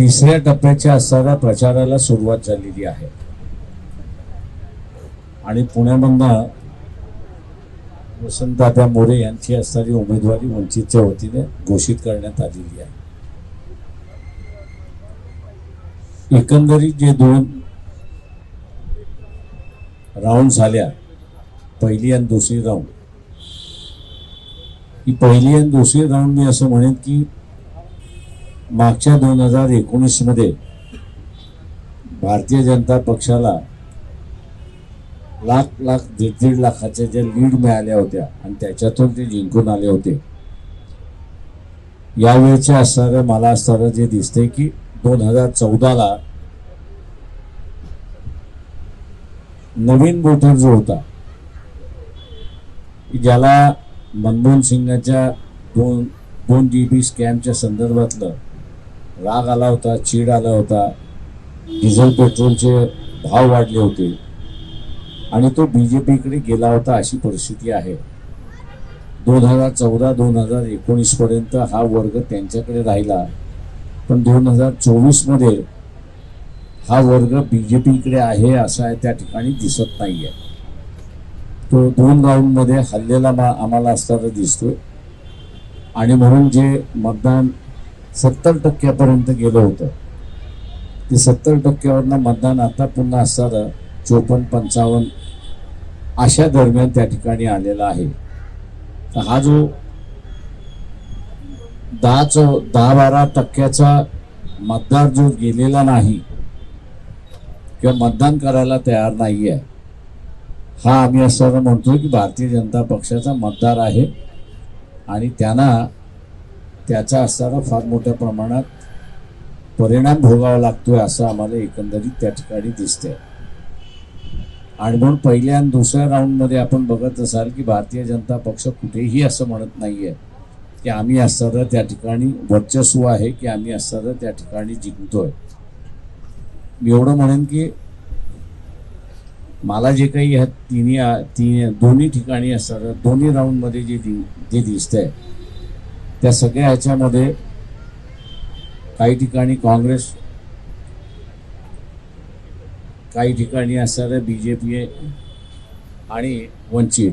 तिसऱ्या टप्प्याच्या असणाऱ्या प्रचाराला सुरुवात झालेली आहे. आणि पुण्यामधनं वसंतदादा मोरे यांची असणारी उमेदवारी वंचितच्या वतीने घोषित करण्यात आलेली आहे. एकंदरीत जे दोन राऊंड झाल्या पहिली आणि दुसरी राऊंड ही पहिली आणि दुसरी राऊंड मी असं म्हणेन की मागच्या दोन हजार एकोणीसमध्ये भारतीय जनता पक्षाला लाख लाख दीड दीड लाखाच्या ज्या लीड मिळाल्या होत्या आणि त्याच्यातून ते जिंकून आले होते. यावेळेच्या असणारं मला असणारं जे दिसतंय की दोन हजार चौदाला नवीन बोटर जो होता ज्याला मनमोहन सिंगाच्या दोन दोन जी बी स्कॅमच्या संदर्भातलं राग आला होता चीड आला होता. डिझेल पेट्रोलचे भाव वाढले होते. आणि तो बी जे पीकडे गेला होता अशी परिस्थिती आहे. दोन हजार चौदा दोन हजार एकोणीसपर्यंत हा वर्ग त्यांच्याकडे राहिला. पण दोन हजार चोवीसमध्ये हा वर्ग बी जे पीकडे आहे असा आहे त्या ठिकाणी दिसत नाही आहे तो दोन राऊंडमध्ये हल्लेला मा आम्हाला असताना दिसतोय. आणि म्हणून जे मतदान सत्तर टक्क्यापर्यंत गेलं होतं. ते सत्तर टक्क्यावरनं मतदान आता पुन्हा असणारं चोपन्न पंचावन्न अशा दरम्यान त्या ठिकाणी आलेला आहे. तर हा जो दहा चौ दहा बारा टक्क्याचा मतदार जो गेलेला नाही किंवा मतदान करायला तयार नाही आहे हा आम्ही असं म्हणतोय की भारतीय जनता पक्षाचा मतदार आहे आणि त्यांना त्याचा असताना फार मोठ्या प्रमाणात परिणाम भोगावा लागतोय असं आम्हाला एकंदरीत त्या ठिकाणी दिसतंय. आणि म्हणून पहिल्या आणि दुसऱ्या राऊंडमध्ये आपण बघत असाल की भारतीय जनता पक्ष कुठेही असं म्हणत नाहीये की आम्ही असताना त्या ठिकाणी वर्चस्व आहे की आम्ही असताना त्या ठिकाणी जिंकतोय. मी एवढं म्हणेन की मला जे काही ह्या तिन्ही तिन्ही दोन्ही ठिकाणी असताना दोन्ही राऊंडमध्ये जे दि जे दिसतंय त्या सगळ्या ह्याच्यामध्ये काही ठिकाणी काँग्रेस काही ठिकाणी असणारं बी जे पी आणि वंचित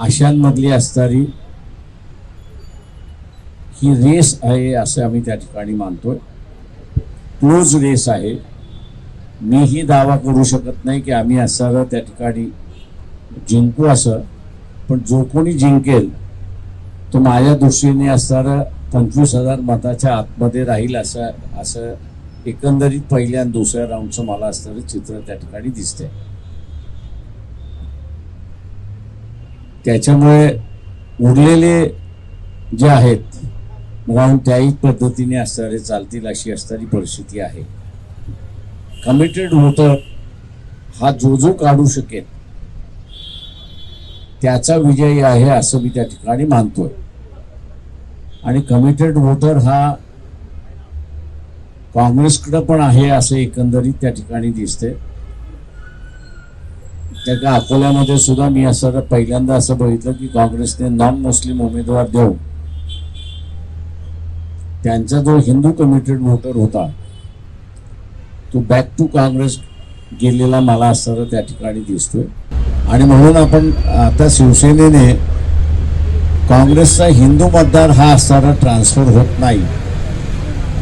अशांमधली असणारी ही रेस आहे असं आम्ही त्या ठिकाणी मानतोय. क्लोज रेस आहे. मीही दावा करू शकत नाही की आम्ही असणारं त्या ठिकाणी जिंकू असं पण जो कोणी जिंकेल तो माझ्या दृष्टीने असणारं पंचवीस हजार मताच्या आतमध्ये राहील असं असं एकंदरीत पहिल्या आणि दुसऱ्या राऊंडचं मला असणारं चित्र त्या ठिकाणी दिसतंय. त्याच्यामुळे उरलेले जे आहेत राऊंड त्याही पद्धतीने असणारे चालतील अशी असणारी परिस्थिती आहे. कमिटेड होतं हा जो जो काढू शकेल त्याचा विजय आहे असं मी त्या ठिकाणी मानतोय. आणि कमिटेड वोटर हा काँग्रेसकडं पण आहे असं एकंदरीत त्या ठिकाणी दिसते त्या का अकोल्यामध्ये सुद्धा मी असं पहिल्यांदा असं बघितलं की काँग्रेसने नॉन मुस्लिम उमेदवार देऊन त्यांचा जो हिंदू कमिटेड वोटर होता तो बॅक टू काँग्रेस गेलेला मला असणारा त्या ठिकाणी दिसतोय. आणि म्हणून आपण आता शिवसेनेने काँग्रेसचा हिंदू मतदार हा असणारा ट्रान्सफर होत नाही.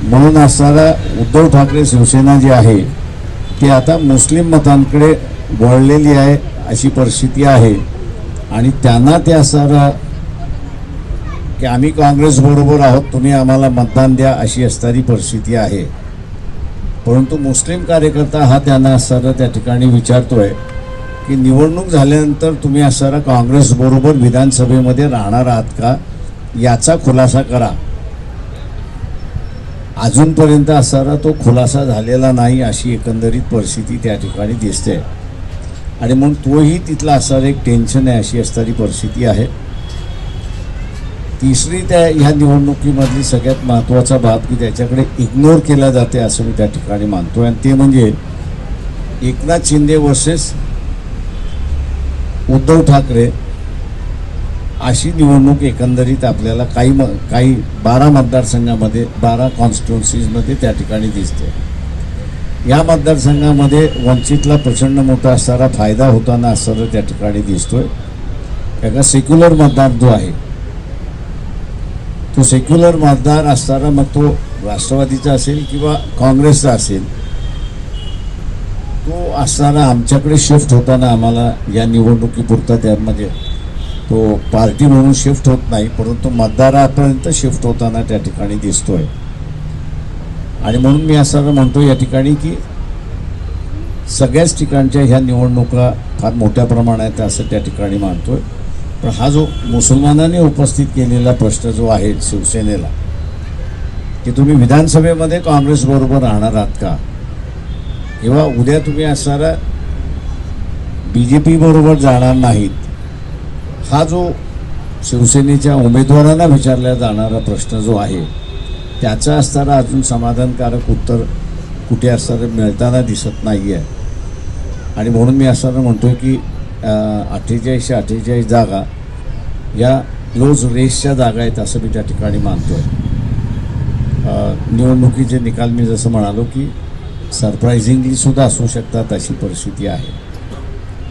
म्हणून असणारा उद्धव ठाकरे शिवसेना जी आहे ती आता मुस्लिम मतांकडे वळलेली आहे अशी परिस्थिती आहे. आणि त्यांना ते असणारा की आम्ही काँग्रेसबरोबर आहोत तुम्ही आम्हाला मतदान द्या अशी असणारी परिस्थिती आहे. परंतु मुस्लिम कार्यकर्ता हा त्यांना असणारा त्या ठिकाणी विचारतोय. की निवडणूक झाल्यानंतर तुम्ही असणारा काँग्रेसबरोबर विधानसभेमध्ये राहणार आहात का? याचा खुलासा करा. अजूनपर्यंत असणारा तो खुलासा झालेला नाही अशी एकंदरीत परिस्थिती त्या ठिकाणी दिसते. आणि म्हणून तोही तिथला असणारं एक टेन्शन आहे अशी असणारी परिस्थिती आहे. तिसरी त्या ह्या निवडणुकीमधली सगळ्यात महत्त्वाचा बाब की त्याच्याकडे इग्नोर केला जाते असं मी त्या ठिकाणी मानतो आणि ते म्हणजे एकनाथ शिंदे वर्सेस उद्धव ठाकरे अशी निवडणूक एकंदरीत आपल्याला काही म काही बारा मतदारसंघामध्ये बारा कॉन्स्टिट्युन्सीजमध्ये त्या ठिकाणी दिसते. या मतदारसंघामध्ये वंचितला प्रचंड मोठा असणारा फायदा होताना असताना त्या ठिकाणी दिसतोय. कारण सेक्युलर मतदार जो आहे तो सेक्युलर मतदार असणारा मग तो राष्ट्रवादीचा असेल किंवा काँग्रेसचा असेल तो असताना आमच्याकडे शिफ्ट होताना आम्हाला या निवडणुकीपुरता त्यामध्ये म्हणजे तो पार्टी म्हणून शिफ्ट होत नाही परंतु मतदारापर्यंत शिफ्ट होताना त्या ठिकाणी दिसतोय. आणि म्हणून मी असं म्हणतो या ठिकाणी की सगळ्याच ठिकाणच्या ह्या निवडणुका फार मोठ्या प्रमाणात असं त्या ठिकाणी मानतोय. पण हा जो मुसलमानाने उपस्थित केलेला प्रश्न जो आहे शिवसेनेला की तुम्ही विधानसभेमध्ये काँग्रेसबरोबर राहणार आहात का? किंवा उद्या तुम्ही असणारा बी जे पी बरोबर जाणार नाहीत हा जो शिवसेनेच्या उमेदवारांना विचारला जाणारा प्रश्न जो आहे त्याचं असताना अजून समाधानकारक उत्तर कुठे असताना मिळताना दिसत नाही आहे आणि म्हणून मी असताना म्हणतो की अठ्ठेचाळीसशे अठ्ठेचाळीस जागा या क्लोज रेसच्या जागा आहेत असं मी त्या ठिकाणी मानतो आहे निवडणुकीचे निकाल मी जसं म्हणालो की सरप्रायझिंगली सुद्धा असू शकतात अशी परिस्थिती आहे.